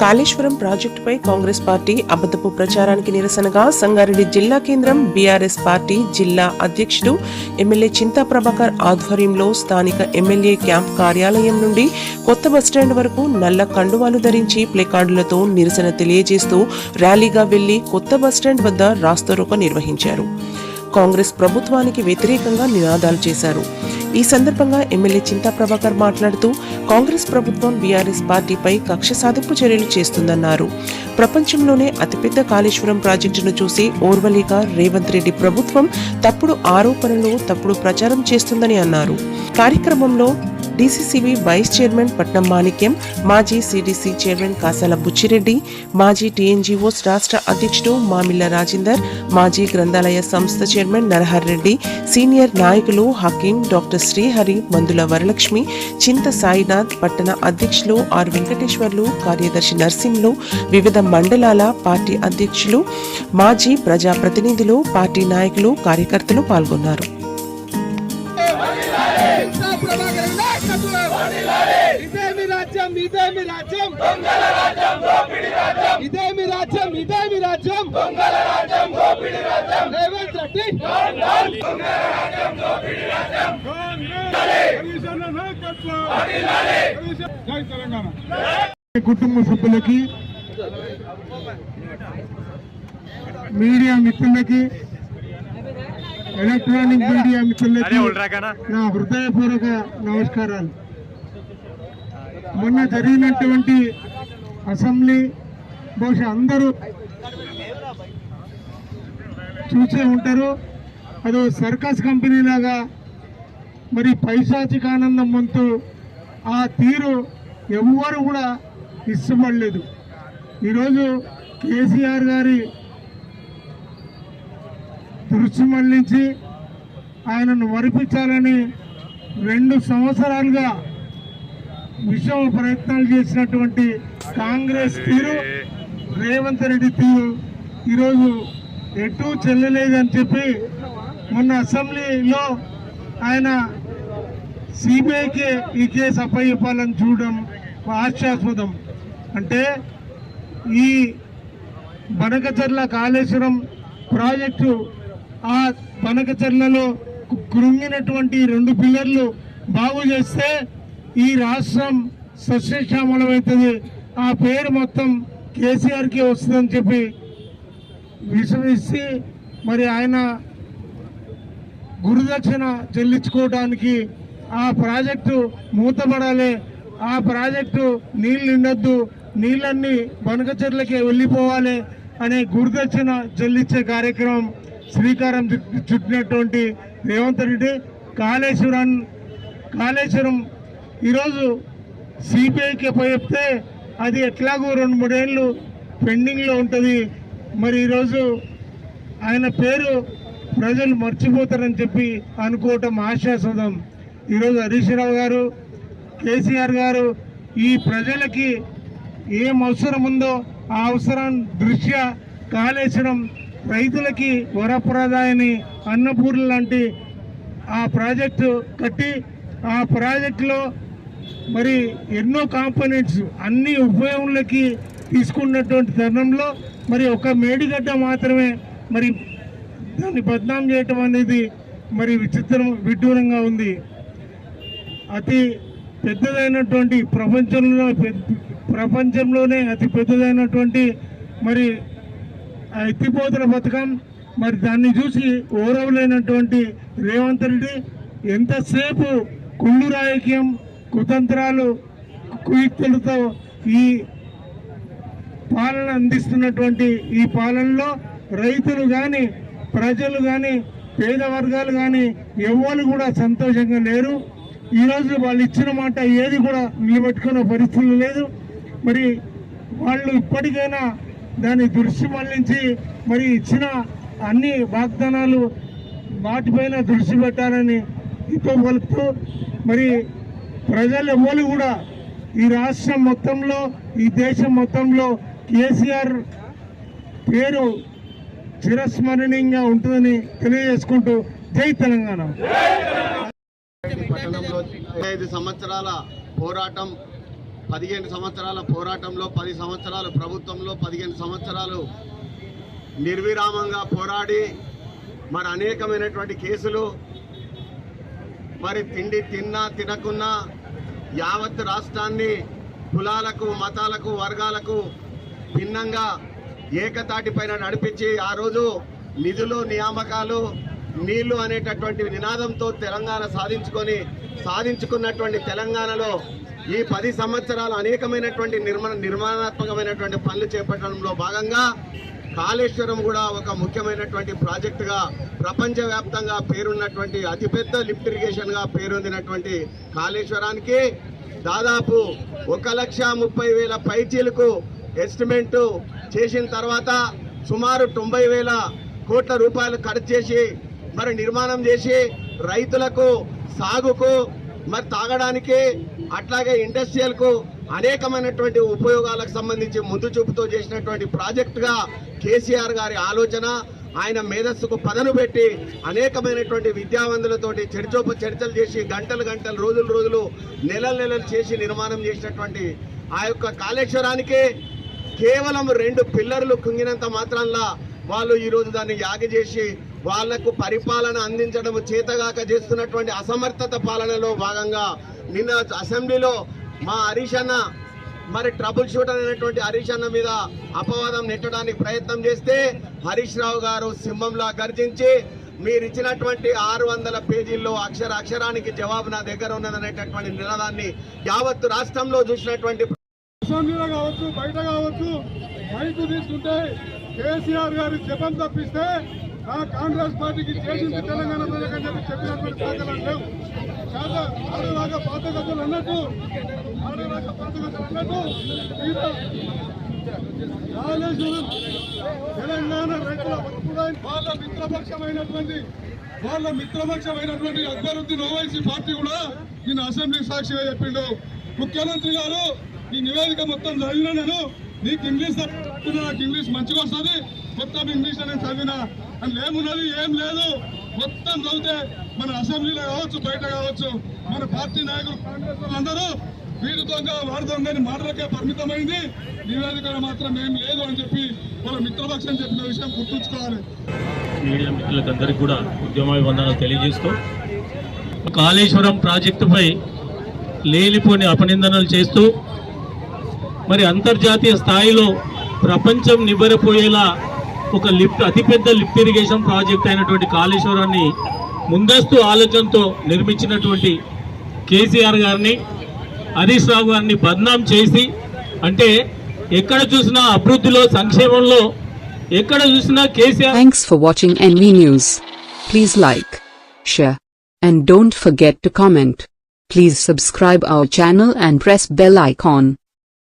కాళేశ్వరం ప్రాజెక్టుపై కాంగ్రెస్ పార్టీ అబద్ధపు ప్రచారానికి నిరసనగా సంగారెడ్డి జిల్లా కేంద్రం బీఆర్ఎస్ పార్టీ జిల్లా అధ్యక్షుడు ఎమ్మెల్యే చింతా ప్రభాకర్ ఆధ్వర్యంలో స్థానిక ఎమ్మెల్యే క్యాంప్ కార్యాలయం నుండి కొత్త బస్టాండ్ వరకు నల్ల కండువాలు ధరించి ప్లేకార్డులతో నిరసన తెలియజేస్తూ ర్యాలీగా వెళ్ళి కొత్త బస్టాండ్ వద్ద రాస్తారోక నిర్వహించారు. కాంగ్రెస్ ప్రభుత్వానికి వ్యతిరేకంగా నినాదాలు చేశారు. ఈ సందర్భంగా ఎమ్మెల్యే చింతా ప్రభాకర్ మాట్లాడుతూ కాంగ్రెస్ ప్రభుత్వం బీఆర్ఎస్ పార్టీపై కక్ష సాధింపు చర్యలు చేస్తుందన్నారు. ప్రపంచంలోనే అతిపెద్ద కాళేశ్వరం ప్రాజెక్టును చూసి ఓర్వలేక రేవంత్ రెడ్డి ప్రభుత్వం తప్పుడు ఆరోపణలు తప్పుడు ప్రచారం చేస్తుందని అన్నారు. కార్యక్రమంలో డీసీసీబీ వైస్ చైర్మన్ పట్నం మాణిక్యం మాజీ సిడిసి చైర్మన్ కాసాల బుచ్చిరెడ్డి మాజీ టీఎన్జీఓస్ రాష్ట్ర అధ్యక్షుడు మామిల్ల రాజేందర్ మాజీ గ్రంథాలయ సంస్థ చైర్మన్ నరహర్ రెడ్డి సీనియర్ నాయకులు హకీం డాక్టర్ శ్రీహరి మందుల వరలక్ష్మి చింత సాయినాథ్ పట్టణ అధ్యక్షులు ఆర్ వెంకటేశ్వర్లు కార్యదర్శి నర్సింహులు వివిధ మండలాల పార్టీ అధ్యక్షులు మాజీ ప్రజాప్రతినిధులు పార్టీ నాయకులు కార్యకర్తలు పాల్గొన్నారు. రాజ్యం ఇదే మీ రాజ్యం. ఇదే మీ రాజ్యం ఇదే మీ రాజ్యం. రేవంత్ రెడ్డి. కుటుంబ సభ్యులకి మీడియా మిత్రులకి ఎలక్ట్రానిక్ మీడియా మిత్రులకి నా హృదయపూర్వక నమస్కారాలు. మొన్న జరిగినటువంటి అసెంబ్లీ బహుశా అందరూ చూసే ఉంటారు. అదో సర్కస్ కంపెనీ లాగా మరి పైశాచిక ఆనందం వంతు ఆ తీరు ఎవ్వరు కూడా ఇష్టపడలేదు. ఈరోజు కేసీఆర్ గారి దృష్టి మళ్ళించి ఆయనను మరిపించాలని రెండు సంవత్సరాలుగా విషమ ప్రయత్నాలు చేసినటువంటి కాంగ్రెస్ తీరు రేవంత్ రెడ్డి తీరు ఈరోజు ఎటు చెల్లలేదని చెప్పి మొన్న అసెంబ్లీలో ఆయన సిబిఐకి ఈ కేసు అప్పయ్యపాలని చూడడం హాస్యాస్పదం. అంటే ఈ బనకచర్ల కాళేశ్వరం ప్రాజెక్టు ఆ బనకచర్లలో కృంగినటువంటి రెండు పిల్లర్లు బాగు చేస్తే ఈ రాష్ట్రం సస్యశ్యామలమవుతుంది ఆ పేరు మొత్తం కేసీఆర్కి వస్తుందని చెప్పి విశ్వసి మరి ఆయన గురుదక్షిణ చెల్లించుకోవడానికి ఆ ప్రాజెక్టు మూతపడాలి. ఆ ప్రాజెక్టు నీళ్ళు నిండొద్దు. నీళ్ళన్నీ బనకచెర్లకి వెళ్ళిపోవాలి అనే గురుదక్షిణ చెల్లించే కార్యక్రమం శ్రీకారం చుట్టినటువంటి రేవంత్ రెడ్డి కాళేశ్వరం కాళేశ్వరం ఈరోజు సిబిఐకి చెప్తే అది ఎట్లాగో రెండు మూడేళ్ళు పెండింగ్లో ఉంటుంది. మరి ఈరోజు ఆయన పేరు ప్రజలు మర్చిపోతారని చెప్పి అనుకోవటం ఆశాస్పదం. ఈరోజు హరీష్ రావు గారు కేసీఆర్ గారు ఈ ప్రజలకి ఏం అవసరం ఉందో ఆ అవసరం దృష్ట్యా కాళేశ్వరం రైతులకి వరప్రదాయని అన్నపూర్ణ లాంటి ఆ ప్రాజెక్టు కట్టి ఆ ప్రాజెక్టులో మరి ఎన్నో కాంపోనెంట్స్ అన్ని ఉపయోగంలోకి తీసుకున్నటువంటి తరుణంలో మరి ఒక మేడిగడ్డ మాత్రమే మరి దాన్ని బద్నాం చేయటం అనేది మరి విచిత్రం విడ్డూరంగా ఉంది. అతి పెద్దదైనటువంటి ప్రపంచంలో ప్రపంచంలోనే అతి పెద్దదైనటువంటి మరి ఆ పథకం. మరి దాన్ని చూసి ఓరవలేనటువంటి రేవంత్ రెడ్డి ఎంతసేపు కుళ్ళు రాజకీయం కుతంత్రాలు కుయుక్తులతో ఈ పాలన అందిస్తున్నటువంటి ఈ పాలనలో రైతులు కానీ ప్రజలు కానీ పేద వర్గాలు కానీ ఎవ్వరు కూడా సంతోషంగా లేరు. ఈరోజు వాళ్ళు ఇచ్చిన మాట ఏది కూడా నిలబెట్టుకునే పరిస్థితులు లేదు. మరి వాళ్ళు ఇప్పటికైనా దాన్ని దృష్టి మళ్ళించి మరి ఇచ్చిన అన్ని వాగ్దానాలు వాటిపైన దృష్టి పెట్టాలని ఇతో మరి ప్రజలు ఎవ్వరు కూడా ఈ రాష్ట్రం మొత్తంలో ఈ దేశం మొత్తంలో కేసీఆర్ పేరు చిరస్మరణీయంగా ఉంటుందని తెలియజేసుకుంటూ జై తెలంగాణ. పట్టణంలో ఐదు సంవత్సరాల పోరాటం పదిహేను సంవత్సరాల పోరాటంలో పది సంవత్సరాలు ప్రభుత్వంలో పదిహేను సంవత్సరాలు నిర్విరామంగా పోరాడి మరి అనేకమైనటువంటి కేసులు మరి తిండి తిన్నా తినకున్నా యావత్ రాష్ట్రాన్ని కులాలకు మతాలకు వర్గాలకు భిన్నంగా ఏకతాటిపైన నడిపించి ఆ రోజు నిధులు నియామకాలు నీళ్ళు అనేటటువంటి నినాదంతో తెలంగాణ సాధించుకొని సాధించుకున్నటువంటి తెలంగాణలో ఈ పది సంవత్సరాలు అనేకమైనటువంటి నిర్మాణ నిర్మాణాత్మకమైనటువంటి పనులు చేపట్టడంలో భాగంగా కాళేశ్వరం కూడా ఒక ముఖ్యమైనటువంటి ప్రాజెక్టుగా ప్రపంచవ్యాప్తంగా పేరున్నటువంటి అతిపెద్ద లిఫ్ట్ ఇరిగేషన్గా పేరొందినటువంటి కాళేశ్వరానికి దాదాపు ఒక లక్ష ముప్పై వేల పైచీలకు ఎస్టిమేట్ చేసిన తర్వాత సుమారు తొంభై వేల కోట్ల రూపాయలు ఖర్చు చేసి మరి నిర్మాణం చేసి రైతులకు సాగుకు మరి తాగడానికి అట్లాగే ఇండస్ట్రియల్కు అనేకమైనటువంటి ఉపయోగాలకు సంబంధించి ముందు చూపుతో చేసినటువంటి ప్రాజెక్టుగా కేసీఆర్ గారి ఆలోచన ఆయన మేధస్సుకు పదను పెట్టి అనేకమైనటువంటి విద్యావంతులతోటి చర్చోప చర్చలు చేసి గంటలు గంటలు రోజులు రోజులు నెలలు నెలలు చేసి నిర్మాణం చేసినటువంటి ఆ యొక్క కాళేశ్వరానికి కేవలం రెండు పిల్లర్లు కుంగినంత మాత్రంలా వాళ్ళు ఈరోజు దాన్ని యాగ చేసి వాళ్ళకు పరిపాలన అందించడం చేతగాక చేస్తున్నటువంటి అసమర్థత పాలనలో భాగంగా నిన్న అసెంబ్లీలో మా హరీష్ అన్న మరి ట్రబుల్ షూటర్ అయినటువంటి హరీష్ అన్న మీద అపవాదం నెట్టడానికి ప్రయత్నం చేస్తే హరీష్ రావు గారు సింహంలా గర్జించి మీరిచ్చినటువంటి ఆరు వందల పేజీల్లో అక్షర అక్షరానికి జవాబు నా దగ్గర ఉన్నదనేటటువంటి నినాదాన్ని యావత్తు రాష్ట్రంలో చూసినటువంటి అసెంబ్లీలో కావచ్చు బయట కావచ్చు మైకు తీసుకుంటే కేసీఆర్ గారి జపం తప్పిస్తే ఆ కాంగ్రెస్ పార్టీకి చేసింది తెలంగాణ ప్రజలకని చెప్పి చెప్పినటువంటి దాఖలాలు లేవు. కాదా? ఆడలాగా పాత అన్నట్టు ఆడలాగా అన్నట్టు కాళేశ్వరం తెలంగాణ రైతుల వాళ్ళ మిత్రపక్షమైనటువంటి వాళ్ళ మిత్రపక్షమైనటువంటి అక్బరుద్దీన్ ఓవైసీ పార్టీ కూడా నిన్న అసెంబ్లీ సాక్షిగా చెప్పిండు. ముఖ్యమంత్రి గారు ఈ నివేదిక మొత్తం చదివిన నేను నీకు ఇంగ్లీష్ తప్పుతున్నా, నాకు ఇంగ్లీష్ మంచిగా వస్తుంది. మొత్తం ఇంగ్లీష్ నేను చదివినా. అని ఏమున్నది ఏం లేదు. మొత్తం చదివితే మన అసెంబ్లీలో కావచ్చు బయట కావచ్చు మన పార్టీ నాయకులు కాంగ్రెస్ వాళ్ళందరూ వీరు దొంగ వారి దొంగ అని మాటలకే పరిమితమైంది. నివేదిక మాత్రం ఏం లేదు అని చెప్పి వాళ్ళ మిత్రపక్షం చెప్పిన విషయం గుర్తుంచుకోవాలి. మీడియా మిత్రులకందరికీ కూడా ఉద్యమాభివందనాలు తెలియజేస్తూ కాళేశ్వరం ప్రాజెక్టుపై లేనిపోని అపనిందనలు చేస్తూ మరి అంతర్జాతీయ స్థాయిలో ప్రపంచం నివ్వెరపోయేలా ఒక లిఫ్ట్ అతిపెద్ద లిఫ్ట్ ఇరిగేషన్ ప్రాజెక్ట్ అయినటువంటి కాళేశ్వరాన్ని ముందస్తు ఆలోచనతో నిర్మించినటువంటి కేసీఆర్ గారిని హరీష్ రావు గారిని బద్నాం చేసి అంటే ఎక్కడ చూసినా అభివృద్ధిలో సంక్షేమంలో ఎక్కడ చూసినా KCR thanks for watching N V news please like share and don't forget to comment please subscribe our channel and press bell icon